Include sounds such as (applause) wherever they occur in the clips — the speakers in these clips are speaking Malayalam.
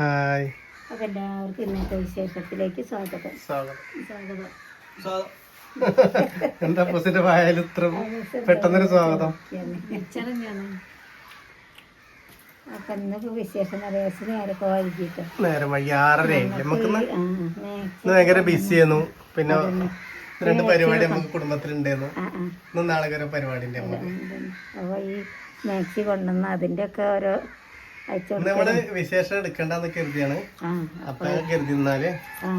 ഹായ്. അപ്പൊ എല്ലാവർക്കും ഇന്നത്തെ വിശേഷത്തിലേക്ക് സ്വാഗതം. സ്വാഗതം. സ്വാഗതം. എന്താ പ്രസിഡന്റ് ആയാലും ഇത്ര പെട്ടെന്നൊരു സ്വാഗതം. അപ്പൊ ഇന്നിപ്പോ വിശേഷം അറിയാസിന് ആരൊക്കെ വൈകിട്ട് നേരം വൈകി ആറര നമുക്ക് ഭയങ്കര ബിസി ആയിരുന്നു. പിന്നെ രണ്ട് പരിപാടി നമുക്ക് കുടുംബത്തിലുണ്ടായിരുന്നു. ഇന്ന് നാളെ പരിപാടി ഉണ്ട് ഈ മാക്സി കൊണ്ടുവന്ന അതിന്റെ ഒക്കെ ഓരോ നമ്മൾ വിശേഷം എടുക്കണ്ടെന്ന് കരുതിയാണ്. അപ്പൊ കരുതി എന്നാൽ ആ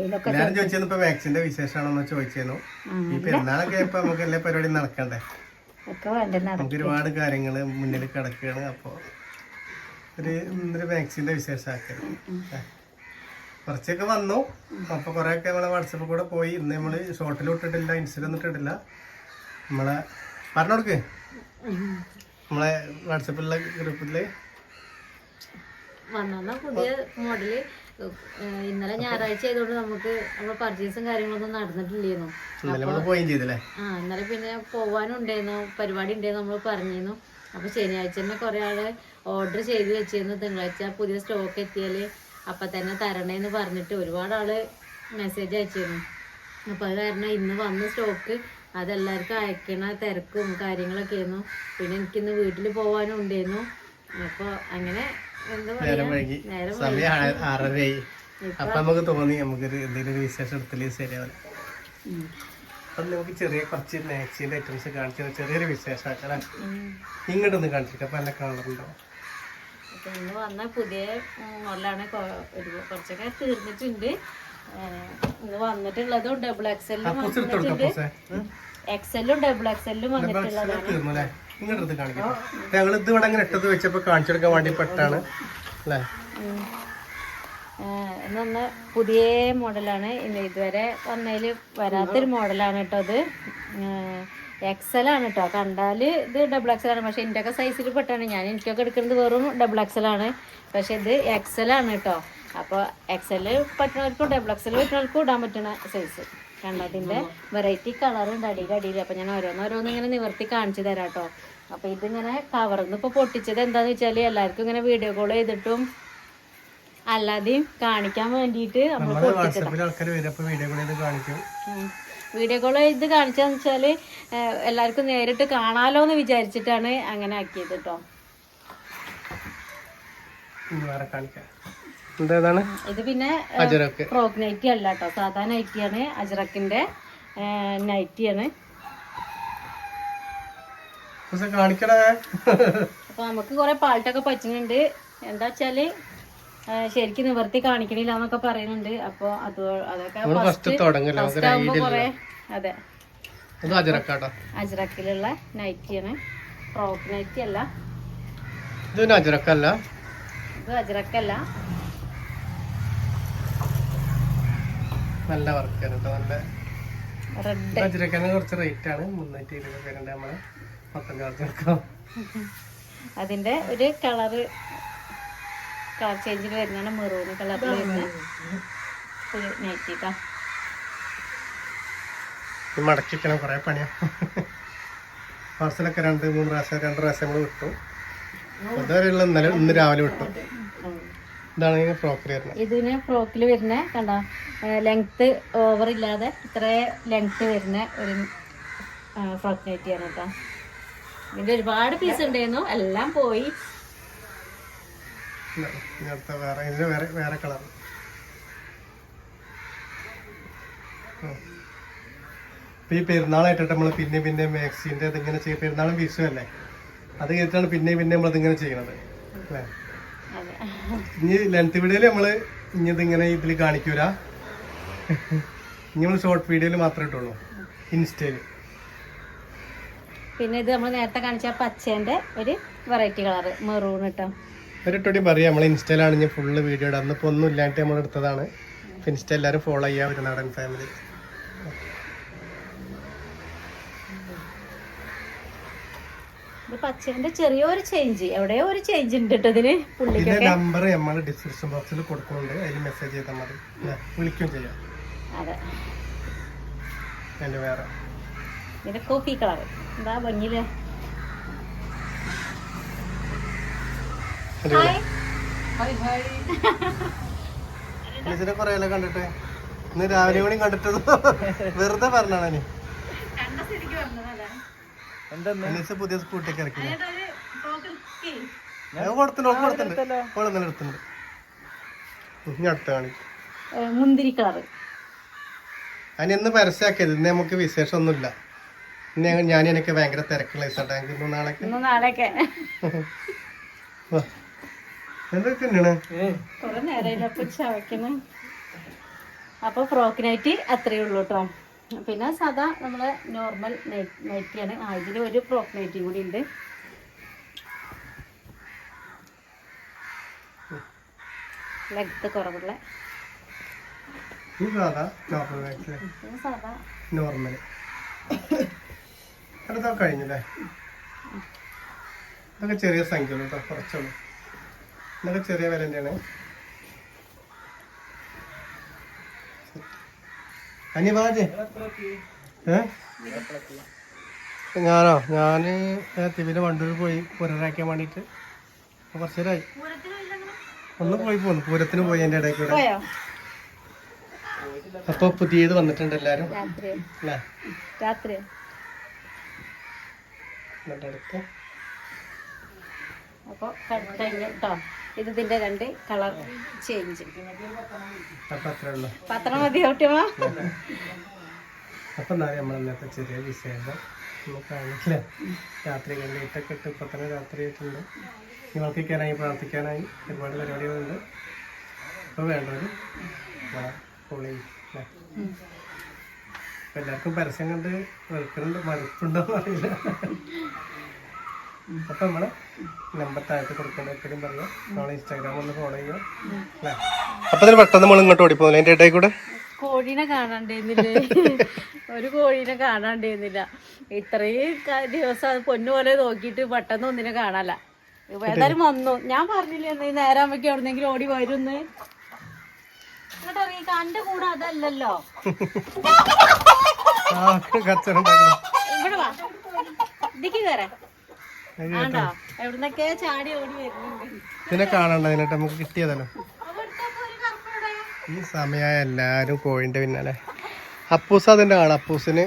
ഇതിലൊക്കെ എല്ലാരും ചോദിച്ചിരുന്നു ഇപ്പൊ വാക്സിന്റെ വിശേഷമാണെന്ന് ചോദിച്ചിരുന്നു ഈ പെരുന്നാളൊക്കെ ഇപ്പൊ നമുക്ക് എല്ലാ പരിപാടിയും നടക്കണ്ടേ? ഒക്കെ വേണ്ട നമുക്ക് ഒരുപാട് കാര്യങ്ങൾ മുന്നിൽ കിടക്കുകയാണ് അപ്പൊ ഒരു ഇന്നൊരു വാക്സിന്റെ വിശേഷമാക്കരുത് കുറച്ചൊക്കെ വന്നു. അപ്പോൾ ഒക്കെ നമ്മളെ വാട്സപ്പിൽ കൂടെ പോയി. ഇന്ന് നമ്മൾ ഷോട്ടിൽ ഇട്ടിട്ടില്ല ഇൻസ്റ്റയിലൊന്നും ഇട്ടിട്ടില്ല. നമ്മളെ പറഞ്ഞു കൊടുക്ക്. നമ്മളെ വാട്സപ്പിലുള്ള ഗ്രൂപ്പിൽ വന്ന പുതിയ മോഡൽ ഇന്നലെ ഞായറാഴ്ച ആയതുകൊണ്ട് നമുക്ക് നമ്മുടെ പർച്ചേസും കാര്യങ്ങളൊന്നും നടന്നിട്ടില്ലായിരുന്നു ആ ഇന്നലെ പിന്നെ പോവാനും ഉണ്ടായിരുന്നു പരിപാടി ഉണ്ടായിരുന്നു നമ്മൾ പറഞ്ഞിരുന്നു. അപ്പൊ ശനിയാഴ്ച തന്നെ കുറെ ആൾ ഓർഡർ ചെയ്ത് വെച്ചിരുന്നു. തിങ്കളാഴ്ച പുതിയ സ്റ്റോക്ക് എത്തിയാൽ അപ്പൊ തന്നെ തരണേന്ന് പറഞ്ഞിട്ട് ഒരുപാട് ആൾ മെസ്സേജ് അയച്ചിരുന്നു. അപ്പൊ അത് കാരണം ഇന്ന് വന്ന സ്റ്റോക്ക് അതെല്ലാവർക്കും അയക്കണ തിരക്കും കാര്യങ്ങളൊക്കെ ആയിരുന്നു പിന്നെ എനിക്കിന്ന് വീട്ടിൽ പോവാനും ഉണ്ടായിരുന്നു അപ്പൊ അങ്ങനെ നേരം വൈകി. സമയമാണ് ആറരയായി. അപ്പൊ നമുക്ക് തോന്നി നമുക്കൊരു എന്തെങ്കിലും ഒരു വിശേഷം എടുത്തില്ലേ ശരിയാവില്ല അപ്പൊ നമുക്ക് ചെറിയ കുറച്ച് മാക്സിന്റെ ഐറ്റംസ് കാണിച്ചു ചെറിയൊരു വിശേഷമാക്കല്ലേ ഇങ്ങോട്ടൊന്ന് കാണിച്ചിട്ട് അപ്പം നല്ല കളറുണ്ടോ ഇന്ന് വന്ന പുതിയ മോഡലാണ് കുറച്ചൊക്കെ തീർന്നിട്ടുണ്ട്. ഇന്ന് വന്നിട്ടുള്ളതും ഡബിൾ എക്സെല്ലും എക്സെല്ലും ഡബിൾ എക്സെല്ലും വന്നിട്ടുള്ളതാണ്. ഇങ്ങോട്ട് കാണിക്കാം ഞങ്ങൾ ഇത് ഇവിടെ അങ്ങനെ ഇട്ടത് വെച്ചപ്പോൾ കാണിച്ചെടുക്കാൻ വേണ്ടി പെട്ടാണ്. അല്ലേ? പുതിയ മോഡലാണ്. ഇന്ന് ഇതുവരെ വന്നതിൽ വരാത്തൊരു മോഡലാണ് കേട്ടോ അത് എക്സൽ ആണ് കേട്ടോ. കണ്ടാൽ ഇത് ഡബിൾ എക്സൽ ആണ്. പക്ഷെ എന്റെ ഒക്കെ സൈസിൽ പെട്ടാണ്. ഞാൻ എനിക്കൊക്കെ എടുക്കുന്നത് വെറും ഡബിൾ എക്സൽ ആണ്. പക്ഷെ ഇത് എക്സൽ ആണ് കേട്ടോ. അപ്പോൾ എക്സൽ പറ്റുന്നവർക്കും ഡബിൾ എക്സൽ പറ്റുന്നവർക്കും ഇടാൻ പറ്റുന്ന സൈസ് കണ്ടതിന്റെ വെറൈറ്റി കളറുണ്ട് അടിയിൽ അപ്പോൾ ഞാൻ ഓരോന്നോരോന്ന് ഇങ്ങനെ നിവർത്തി കാണിച്ചു തരാം കേട്ടോ. അപ്പോൾ ഇതിങ്ങനെ കവർന്ന് ഇപ്പോൾ പൊട്ടിച്ചത് എന്താണെന്ന് വെച്ചാൽ എല്ലാവർക്കും ഇങ്ങനെ വീഡിയോ കോൾ ചെയ്തിട്ടും അല്ലാതെയും കാണിക്കാൻ വേണ്ടിയിട്ട് നമ്മൾ വീഡിയോ കോൾ ചെയ്ത് കാണിച്ചാന്ന് വെച്ചാൽ എല്ലാവർക്കും നേരിട്ട് കാണാലോ എന്ന് വിചാരിച്ചിട്ടാണ് അങ്ങനെ ആക്കിയത് കേട്ടോ ഇത് പിന്നെ ഫ്രോക്ക് നൈറ്റി അല്ല കേട്ടോ സാധാ നൈറ്റിയാണ് അജറക്കിന്റെ നൈറ്റിയാണ് കാണിക്കണേ. അപ്പൊ നമുക്ക് കുറെ പാൾട്ടൊക്കെ പറ്റുന്നുണ്ട്. എന്താ വെച്ചാൽ ശരിക്കും നിവർത്തി കാണിക്കണില്ല എന്നൊക്കെ പറയുന്നുണ്ട്. അപ്പൊ അത് അതൊക്കെ അജറക്കിലുള്ള ഫസ്റ്റ് അതെ. അജ്രക്കിലുള്ള നൈറ്റിയാണ്. ഫ്രോക്ക് നൈറ്റി അല്ല. ഇത് അജറക്കല്ല. ഇത് നല്ല വർക്ക് കേട്ടോ നല്ല. റെഡ് അജറക്കാന് കുറച്ച് റേറ്റ് ആണ്. മുന്നൂറ്റി ഇരുപത് പേരുണ്ട് നമ്മൾ. അതിന്റെ ഒരു കളറ് കളർ ചേഞ്ചിൽ വരുന്നതാണ് മെറൂൺ കളറിൽ വരുന്ന ഒരു ഈ മടക്കിക്കണം കുറെ പണിയാ. പാർസലൊക്കെ രണ്ട് മൂന്ന് പ്രാവശ്യം രണ്ട് പ്രാവശ്യം നമ്മൾ വിട്ടു. അതുവരെയുള്ള ഇന്നലെ ഇന്ന് രാവിലെ വിട്ടു. ഇതാണ് ഈ ഫ്രോക്കറി വരുന്നത്. ഇതിന് ഫ്രോക്കിൽ വരുന്ന കണ്ട ലെങ്ത് ഓവർ ഇല്ലാതെ ഇത്രേ ലെങ്ത് വരുന്ന ഒരു ഫ്രോക്ക് നൈറ്റിയാണ് കേട്ടോ ഇതിന്റെ ഒരുപാട് പീസ് ഉണ്ടായിരുന്നു. എല്ലാം പോയി. വേറെ കളർ ഈ പെരുന്നാളായിട്ടിട്ട് നമ്മൾ പിന്നെ പിന്നെ മാക്സിന്റെ ഇതിങ്ങനെ ചെയ്യും. പെരുന്നാളും വിഷു അല്ലേ? അത് കഴിഞ്ഞിട്ടാണ് പിന്നെ പിന്നെ നമ്മൾ ഇതിങ്ങനെ ചെയ്യണത്. അല്ലേ? ഇനി ലെങ്ത് വീഡിയോയിൽ നമ്മൾ ഇനി ഇതിങ്ങനെ ഇതിൽ കാണിക്കൂല. ഇനി നമ്മൾ ഷോർട്ട് വീഡിയോയിൽ മാത്രമേ ഇട്ടുള്ളൂ. ഇൻസ്റ്റയിൽ. പിന്നെ ഇത് നമ്മൾ നേരത്തെ കാണിച്ച പച്ചേന്റെ ഒരു വെറൈറ്റി കളർ മെറൂൺ കേട്ടോ ഒരിട്ടോടി പറയാം നമ്മൾ ഇൻസ്റ്റയിലാണ് ഞാൻ ഫുള്ള് വീഡിയോ ഇടാം. അന്നിപ്പോൾ ഒന്നും ഇല്ലാണ്ട് നമ്മൾ എടുത്തതാണ്. ഇൻസ്റ്റ എല്ലാവരും ഫോളോ ചെയ്യാൻ ഒരു നാടൻ ഫാമിലി പച്ചേന്റെ ചെറിയൊരു ചേഞ്ച് എവിടെയോ ഒരു ചേഞ്ച് ഉണ്ട് കേട്ടോ ഇതിന് ഇതിന്റെ പുള്ളിക്കൊക്കെ നമ്പർ നമ്മൾ ഡിസ്ക്രിപ്ഷൻ ബോക്സിൽ കൊടുക്കുന്നുണ്ട്. അതിൽ മെസ്സേജ് ചെയ്താൽ മതി? ചെയ്യാം. അതെ. വേറെ. ഇതിന്റെ കോഫി കളർ എന്താ ഭംഗിയിൽ. (laughs) കണ്ടിട്ട്. ഇന്ന് രാവിലെ കൂടി (laughs) വെറുതെ പറഞ്ഞാണ് പുതിയ സ്കൂട്ടിയൊക്കെ ഇറക്കി. ഞാൻ കൊടുത്തിട്ടുണ്ട് ഓൾക്ക് കൊടുത്തിട്ടുണ്ട്. ഓൾ ഇന്നലെ എടുത്തിട്ടുണ്ട്. ഇനി അടുത്ത കാണിക്കും മുന്തിരി കളറ് അതിന് ഇന്ന് പരസ്യമാക്കിയത്. ഇന്ന് നമുക്ക് വിശേഷം ഒന്നുമില്ല ഇന്ന് ഞങ്ങൾ- ഞാൻ എനിക്ക് ഭയങ്കര തിരക്കുള്ള ഇന്ന് ഇന്ന് നാളെയൊക്കെ. കുറെ (laughs) നേരം അപ്പൊ ചവയ്ക്കണം അപ്പൊ ഫ്രോക്ക് നൈറ്റ് അത്രയേ ഉള്ളൂ കേട്ടോ പിന്നെ സാധാ നമ്മൾ നോർമൽ നൈറ്റിയാണ്. ആ ഇതിൽ ഒരു ഫ്രോക്ക് നൈറ്റിയും കൂടി ഉണ്ട്. ലെഗ്ത്ത് കുറവുള്ള. ഈ സാധാ നോർമൽ അടുത്തൊക്കെ കഴിഞ്ഞല്ലേ? ഇതൊക്കെ ചെറിയ സംഖ്യ ഉള്ളൂ കേട്ടോ കുറച്ചുള്ളൂ. ഇതൊക്കെ ചെറിയ വില തന്നെയാണ്. അനിവാജ് ഏ? ഞാനോ? ഞാൻ തിവിൽ വണ്ടൂർ പോയി പുരരാക്കാൻ വേണ്ടിട്ട്. കുറച്ചേരായി. കുറച്ച് നേരമായി ഒന്ന് പോയി പോന്നു പൂരത്തിന് പോയി എന്റെ ഇടയിൽ കൂടെ. പോയോ? അപ്പൊ പുതിയത് വന്നിട്ടുണ്ട് എല്ലാരും. അല്ലേ? രാത്രി. എന്നിട്ട് അടുത്ത് അപ്പോൾ കഴിഞ്ഞു കേട്ടോ ഇത് ഇതിന്റെ രണ്ട് കളർ ചേഞ്ച്. പത്രം മതി കുട്ടികളോ? അപ്പൊ എന്നാ നമ്മൾ ഇന്നത്തെ ചെറിയ വിഷയം കാണില്ലേ രാത്രി കണ്ടിട്ടൊക്കെ ഇട്ട് ഇപ്പൊ തന്നെ രാത്രി ആയിട്ടുണ്ട്. നിവർത്തിക്കാനായി പ്രാർത്ഥിക്കാനായി ഒരുപാട് പരിപാടികളുണ്ട്. ഇപ്പൊ വേണ്ടവര് ഫോളോ അല്ലേ എല്ലാവർക്കും പരസ്യം കണ്ട് വെറുക്കുന്നുണ്ട് മടുപ്പുണ്ടോ അറിയില്ല. അപ്പൊ നമ്മൾ നമ്പർ താഴത്ത് കൊടുക്കേണ്ട എപ്പോഴും പറയാം. നമ്മളെ ഇൻസ്റ്റാഗ്രാം ഒന്ന് ഫോളോ ചെയ്യുക. അല്ലേ? അപ്പൊ പെട്ടെന്ന് നമ്മൾ ഇങ്ങോട്ട് ഓടിപ്പോകുന്നു എന്റെ ഇടയിൽ കൂടെ? കോഴീനെ കാണാണ്ടിരുന്നില്ലേ. ഒരു കോഴീനെ കാണാണ്ടിരുന്നില്ല. ഇത്രയും ദിവസം അത് പൊന്നു പോലെ നോക്കിയിട്ട് പെട്ടെന്ന് ഒന്നിനെ കാണാല ഇപ്പൊ ഏതായാലും വന്നു. ഞാൻ പറഞ്ഞില്ലേ ഈ നേരം ആകുമ്പോഴേക്കും എവിടെന്നെങ്കിലും ഓടി വരുന്ന് കൂടെ അതല്ലല്ലോ ഇവിടെ വാ. ഇതിക്ക് കയറ ഇതിനെ കാണണ്ട ഇതിനെട്ട് നമുക്ക് കിട്ടിയതല്ലോ. ഈ സമയമായ എല്ലാരും കോഴിന്റെ പിന്നാലെ. അപ്പൂസ അതിന്റെ കാണാം അപ്പൂസിന്.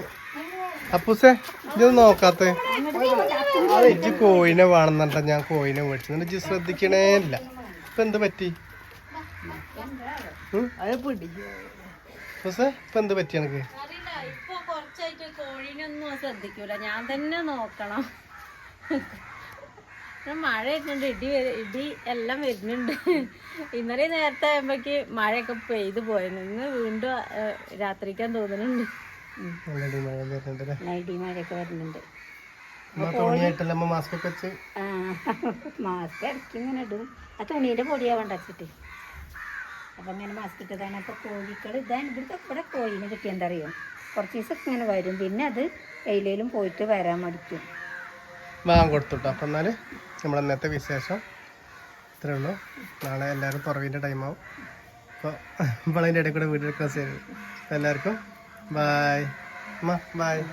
അപ്പൂസേ ഇതൊന്നും നോക്കാത്ത. ഇജ്ജ് കോഴിനെ വേണമെന്നുണ്ട ഞാൻ കോഴിനെ മേടിച്ചു ഇജ്ജ് ശ്രദ്ധിക്കണേ ഇല്ല ഇപ്പൊ എന്ത് പറ്റി? ഇപ്പൊ എന്ത് പറ്റി എനിക്ക് ഇപ്പൊ കുറച്ചായിട്ട് കോഴീനൊന്നും ശ്രദ്ധിക്കൂല. ഞാൻ തന്നെ നോക്കണം. ഇവിടെ മഴ വരുന്നുണ്ട് ഇടി ഇടി എല്ലാം വരുന്നുണ്ട്. ഇന്നലെ നേരത്തെ ആകുമ്പോഴേക്ക് മഴയൊക്കെ പെയ്തു പോയിരുന്നു. ഇന്ന് വീണ്ടും രാത്രിക്കാൻ തോന്നുന്നുണ്ട്. നൈറ്റി മഴയൊക്കെ വരുന്നുണ്ട്. മാസ്ക് വെച്ച്? മാസ്ക് ഇടയ്ക്ക് ഇങ്ങനെ ഇടും. ആ തുണിയുടെ പൊടിയാവണ്ട വെച്ചിട്ട്. അപ്പം ഇങ്ങനെ മാസ്ക് ഇട്ടതാണ് അപ്പോൾ കോഴികൾ ഇതാണ് ഇവിടുത്തെ ഇവിടെ കോഴീനെ കിട്ടിയ എന്താ അറിയോ കുറച്ച് ദിവസം ഇങ്ങനെ വരും. പിന്നെ അത് എയിലേലും പോയിട്ട് വരാൻ മടിക്കും. വാങ്ങാൻ കൊടുത്തുട്ടോ. അപ്പം എന്നാൽ നമ്മൾ ഇന്നത്തെ വിശേഷം ഇത്രേ ഉള്ളൂ. നാളെ എല്ലാവരും പുറവിന്റെ ടൈമാവും അപ്പോൾ നമ്മളതിന്റെ ഇടയിൽ കൂടെ വീഡിയോ എടുക്കാൻ ശരി. എല്ലാവർക്കും ബായ് അമ്മ ബായ്